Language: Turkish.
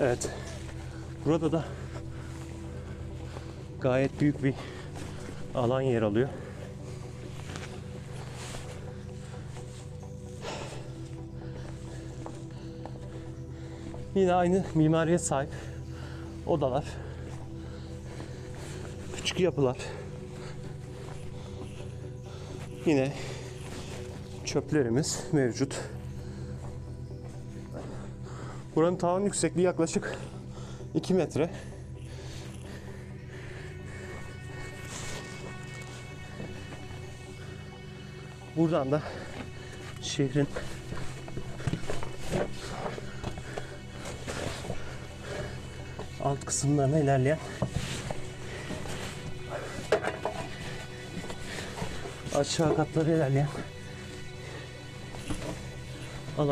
Evet. Burada da gayet büyük bir alan yer alıyor. Yine aynı mimariye sahip odalar. Küçük yapılar. Yine çöplerimiz mevcut. Buranın tavan yüksekliği yaklaşık 2 metre. Buradan da şehrin alt kısımlarına ilerleyen aşağı katlara ilerleyen